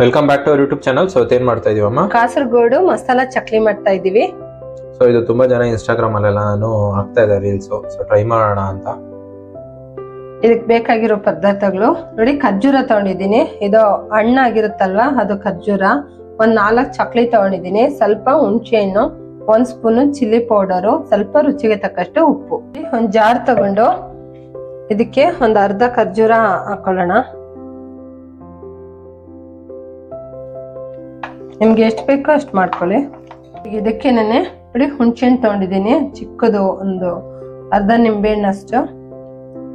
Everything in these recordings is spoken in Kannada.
Welcome back to our YouTube channel so ಏನ್ ಮಾಡ್ತಾ ಇದೀವಮ್ಮ ಕಾಸರಗೋಡು ಮಸಾಲಾ ಚಕ್ಲಿ ಮಾಡ್ತಾ ಇದೀವಿ. ಸೊ ಇದು ತುಂಬಾ ಜನ ಇನ್ಸ್ಟಾಗ್ರಾಮ್ ಅಲ್ಲೆಲ್ಲ ನಾನು ಹಾಕ್ತಾ ಇದ್ದಾರೆ ರೀಲ್ಸ್ ಸೊ ಟ್ರೈ ಮಾಡೋಣ ಅಂತ. ಇದಕ್ಕೆ ಬೇಕಾಗಿರೋ ಪದಾರ್ಥಗಳು. ನೋಡಿ ಖರ್ಜೂರ ತಗೊಂಡಿದ್ದೀನಿ. ಇದು ಹಣ್ಣಾಗಿರುತ್ತಲ್ವಾ? ಅದು ಖರ್ಜೂರ. ಒಂದ್ ನಾಲ್ಕು ಚಕ್ಲಿ ತಗೊಂಡಿದ್ದೀನಿ. ಸ್ವಲ್ಪ ಹುಣಸೆ ಹಣ್ಣು ಒಂದ್ ಸ್ಪೂನ್ ಚಿಲ್ಲಿ ಪೌಡರು ಸ್ವಲ್ಪ ರುಚಿಗೆ ತಕ್ಕಷ್ಟು ಉಪ್ಪು. ಒಂದ್ ಜಾರ್ ತಗೊಂಡು ಇದಕ್ಕೆ ಒಂದ್ ಅರ್ಧ ಖರ್ಜೂರ ಹಾಕೊಳ್ಳೋಣ. ನಿಮ್ಗೆ ಎಷ್ಟು ಬೇಕೋ ಅಷ್ಟು ಮಾಡ್ಕೊಳ್ಳಿ. ಇದಕ್ಕೆ ನಾನು ನೋಡಿ ಹುಣಸೆ ಹಣ್ಣು ತಗೊಂಡಿದ್ದೀನಿ. ಚಿಕ್ಕದು ಒಂದು ಅರ್ಧ ನಿಂಬೆಹಣ್ಣಷ್ಟು,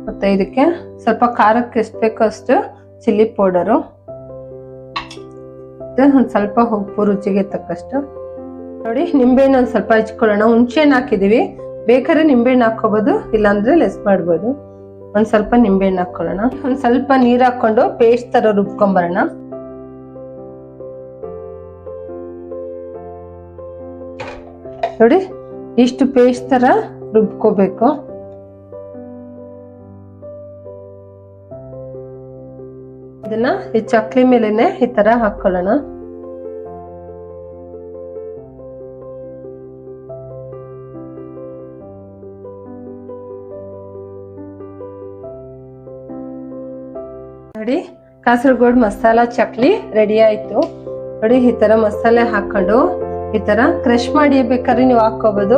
ಮತ್ತೆ ಇದಕ್ಕೆ ಸ್ವಲ್ಪ ಖಾರಕ್ಕೆ ಎಷ್ಟು ಬೇಕೋ ಅಷ್ಟು ಚಿಲ್ಲಿ ಪೌಡರು. ಒಂದು ಸ್ವಲ್ಪ ಉಪ್ಪು ರುಚಿಗೆ ತಕ್ಕಷ್ಟು. ನೋಡಿ, ನಿಂಬೆಹಣ್ಣು ಒಂದು ಸ್ವಲ್ಪ ಹಚ್ಕೊಳ್ಳೋಣ ಹುಣಸೆ ಹಾಕಿದ್ದೀವಿ. ಬೇಕಾದ್ರೆ ನಿಂಬೆಹಣ್ಣು ಹಾಕೋಬೋದು ಇಲ್ಲಾಂದ್ರೆ ಲೆಸ್ ಮಾಡ್ಬೋದು. ಒಂದು ಸ್ವಲ್ಪ ನಿಂಬೆಹಣ್ಣು ಹಾಕ್ಕೊಳ್ಳೋಣ. ಒಂದು ಸ್ವಲ್ಪ ನೀರು ಹಾಕೊಂಡು ಪೇಸ್ಟ್ ಥರ ರುಬ್ಕೊಂಬರೋಣ ನೋಡಿ, ಇಷ್ಟು ಪೇಸ್ಟ್ ತರ ರುಬ್ಕೋಬೇಕು. ಇದನ್ನ ಈ ಚಕ್ಲಿ ಮೇಲೆನೆ ಈ ತರ ಹಾಕೊಳ್ಳೋಣ. ನೋಡಿ, ಕಾಸರಗೋಡ್ ಮಸಾಲಾ ಚಕ್ಲಿ ರೆಡಿ ಆಯ್ತು. ನೋಡಿ, ಈ ತರ ಮಸಾಲೆ ಹಾಕೊಂಡು ಈ ತರ ಕ್ರಶ್ ಮಾಡಿ ಬೇಕಾದ್ರೆ ನೀವು ಹಾಕೋಬಹುದು